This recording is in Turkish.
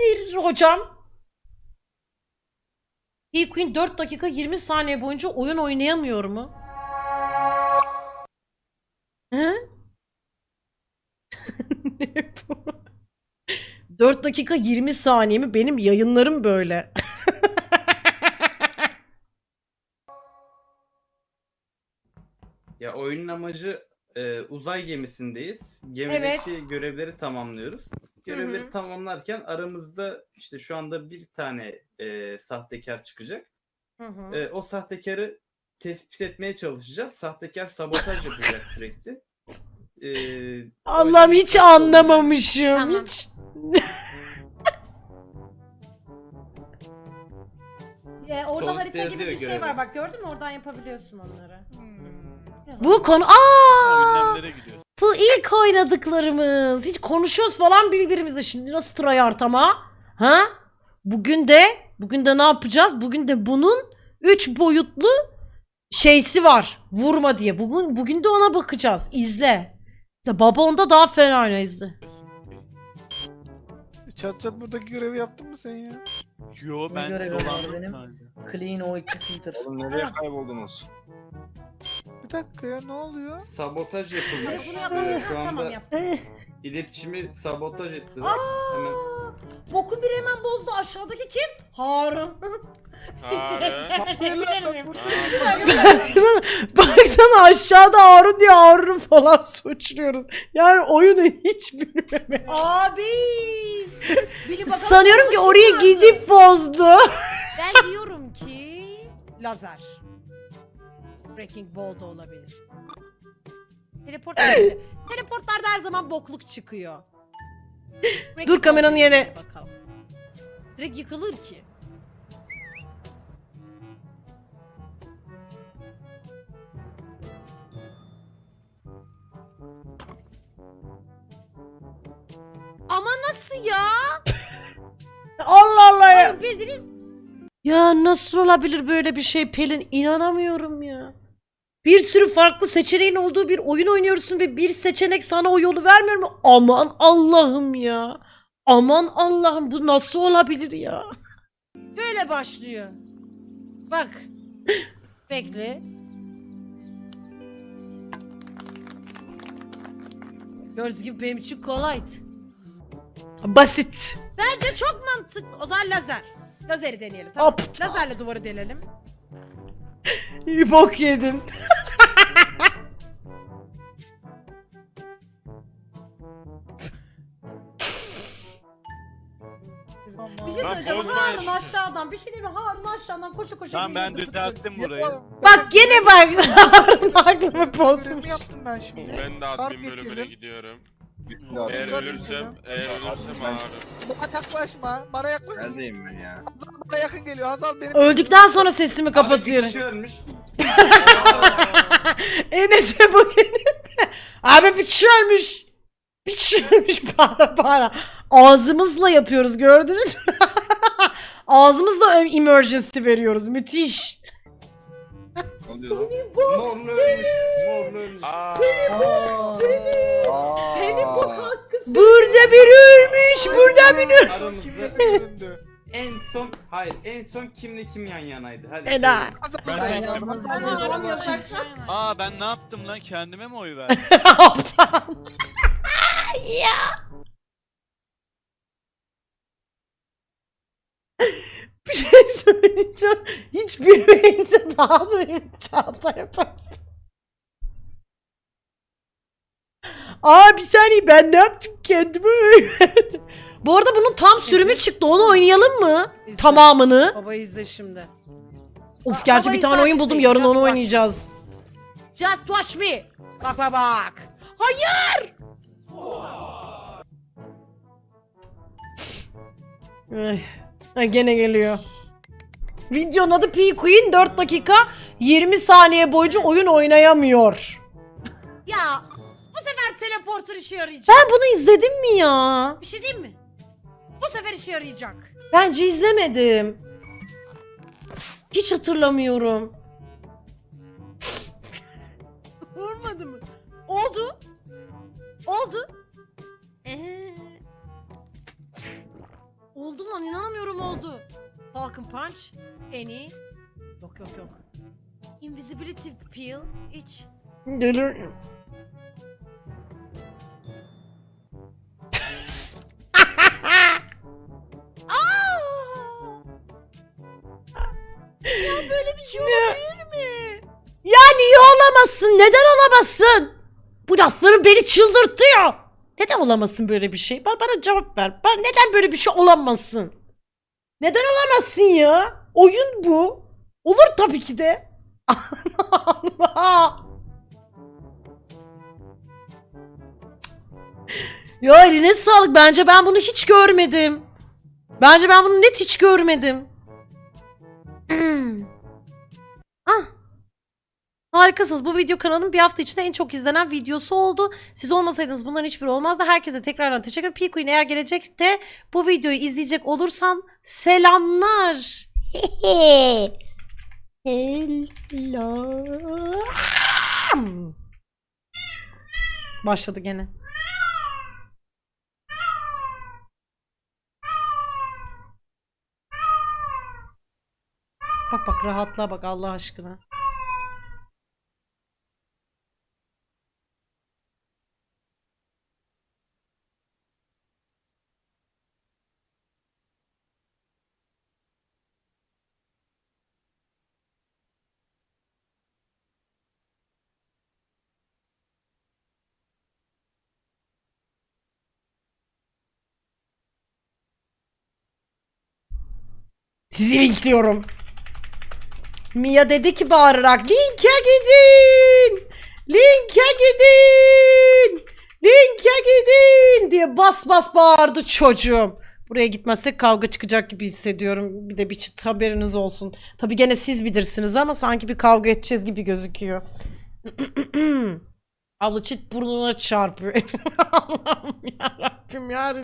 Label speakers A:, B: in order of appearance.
A: nedir hocam? P Queen 4 dakika 20 saniye boyunca oyun oynayamıyor mu? Hı? ne bu? 4 dakika 20 saniye mi? Benim yayınlarım böyle.
B: Ya oyunun amacı e, uzay gemisindeyiz. Gemideki görevleri tamamlıyoruz. Görevleri tamamlarken aramızda işte şu anda bir tane e, sahtekar çıkacak.
A: Hı hı.
B: E, o sahtekarı tespit etmeye çalışacağız. Sahtekar sabotaj yapacak sürekli. E,
A: Allah'ım hiç anlamamışım.
C: Tamam.
A: Hiç.
C: Ee, orada
B: Sol
C: harita gibi bir şey
B: görevi.
C: var bak gördün mü oradan yapabiliyorsun onları.
A: Bu konu aa. İlk oynadıklarımız. Hiç konuşuyoruz falan birbirimizle şimdi nasıl tryhard ama? Ha? Bugün de bugün de ne yapacağız? Bugün de bunun 3 boyutlu şeysi var. Vurma diye. Bugün bugün de ona bakacağız. İzle. İşte baba onda daha fena oyna izle.
D: Çat çat buradaki görevi yaptın mı sen ya?
E: Yo ben dolandım
F: benim? Clean O2 filter.
G: Oğlum nereye kayboldunuz?
D: Bir dakika ya ne oluyor?
B: Sabotaj
C: Hayır
B: yapılmış.
C: bunu
B: E,
C: yapamıyorsun
B: şu anda
C: tamam yaptım.
B: İletişimi sabotaj ettiler.
C: Aa,
B: Hemen
C: boku bir hemen bozdu aşağıdaki kim? Harun.
A: Baksana aşağıda Harun diye Harun falan suçluyoruz. Yani oyunu hiç bilmemek.
C: Abi. Bili bakalım
A: Sanıyorum ki
C: orada
A: oraya
C: kim vardı?
A: gidip bozdu.
C: Ben diyorum ki lazer. Breaking Ball da olabilir. Teleport? Teleportlarda her zaman bokluk çıkıyor. Breaking
A: Dur
C: Ball
A: kameranın yerine.
C: Bakalım. Direkt yıkılır ki. Ama nasıl ya?
A: Allah Allah ya.
C: Hayır bildiniz.
A: Ya nasıl olabilir böyle bir şey Pelin? İnanamıyorum ya. Bir sürü farklı seçeneğin olduğu bir oyun oynuyorsun ve bir seçenek sana o yolu vermiyor mu? Aman Allah'ım ya. Aman Allah'ım bu nasıl olabilir ya?
C: Böyle başlıyor. Bak. Bekle. Gördüğünüz gibi benim için kolaydı.
A: Basit.
C: Bence çok mantıklı. O zaman lazer. Lazeri deneyelim. Tamam.
A: Aptal.
C: Lazerle duvarı delelim.
A: İyi bok yedin.
C: Bir şey
E: Lan
C: söyleyeceğim. Harun aşağıdan. Bir şey değil mi? Harun aşağıdan koşu koşu
E: Tamam ben
C: geliyordu.
E: düzelttim burayı.
A: Bak gene bak. Harun aklımı bozmuş.
D: yaptım ben şimdi.
H: Ben de admin bölümüne
D: getirdim.
H: gidiyorum.
G: Ya,
H: Eğer ölürsem, eğer ölürsem ağrım.
D: Bana yaklaşma. Bana yaklaşma.
G: Neredeyim ben ya?
D: Hazal bana yakın geliyor. Hazal benim.
A: Öldükten sonra sesimi
B: Abi bir
A: kapatıyorum.
B: kişi ölmüş.
A: Enes'e Enes'e. Abi bir kişi ölmüş. Bir kişi ölmüş para para. Ağzımızla yapıyoruz gördünüz mü? Ağzımızla emergency veriyoruz. Müthiş.
G: Oluyor lan?
B: Morlu ölmüş. Morlu ölmüş.
H: Aa,
G: Aa.
C: Senin bu hakkı.
A: Burada biri ölmüş. Burada biri.
B: Aramızda
D: göründü?
B: en son hayır en son kimle kim yan yanaydı? Hadi.
D: Hazal
E: Ben. Aa ben ne yaptım lan kendime mi oy verdim?
A: Aptal. ya. Bir şey söyleyeceğim. Hiç bilmeyince daha da imtihanda yaparsın. Aa bir saniye ben ne yaptım kendime öyle. Bu arada bunun tam sürümü çıktı. Onu oynayalım mı?
C: İzle.
A: Tamamını.
C: Baba izle şimdi.
A: Of gerçi bir tane oyun buldum. Yarın onu oynayacağız.
C: Just watch me. Bak bak bak. Hayır.
A: Ay, gene geliyor. Videonun adı P Queen 4 dakika 20 saniye boyunca oyun oynayamıyor.
C: Ya bu sefer teleporter işe yarayacak.
A: Ben bunu izledim mi ya?
C: Bir şey diyeyim mi? Bu sefer işe yarayacak.
A: Bence izlemedim. Hiç hatırlamıyorum.
C: Olmadı mı? Oldu. Oldu. Ee,
A: Oldu lan inanamıyorum oldu. Falcon Punch. Eni. Yok yok yok. Invisibility Peel. iç. Gelir. ya böyle bir şey olabilir mi? Ya niye olamazsın? Neden olamazsın? Bu lafların beni çıldırtıyor. Neden olamazsın böyle bir şey? Bana, bana cevap ver. Ben neden böyle bir şey olamazsın? Neden olamazsın ya? Oyun bu. Olur tabii ki de. Ya eline sağlık. Bence ben bunu hiç görmedim. Bence ben bunu net hiç görmedim. Harikasınız. Bu video kanalın bir hafta içinde en çok izlenen videosu oldu. Siz olmasaydınız bunların hiçbiri olmazdı. Herkese tekrardan teşekkür ederim. P-Queen eğer gelecekte bu videoyu izleyecek olursan selamlar. Hello. Başladı gene. Bak bak rahatla bak Allah aşkına. Sizi linkliyorum. Mia dedi ki bağırarak linke gidin. Linke gidin. Linke gidin diye bas bas bağırdı çocuğum. Buraya gitmezsek kavga çıkacak gibi hissediyorum. Bir de bir çıt haberiniz olsun. Tabii gene siz bilirsiniz ama sanki bir kavga edeceğiz gibi gözüküyor. Abla çit burnuna çarpıyor. Allah'ım yarabbim yarabbim.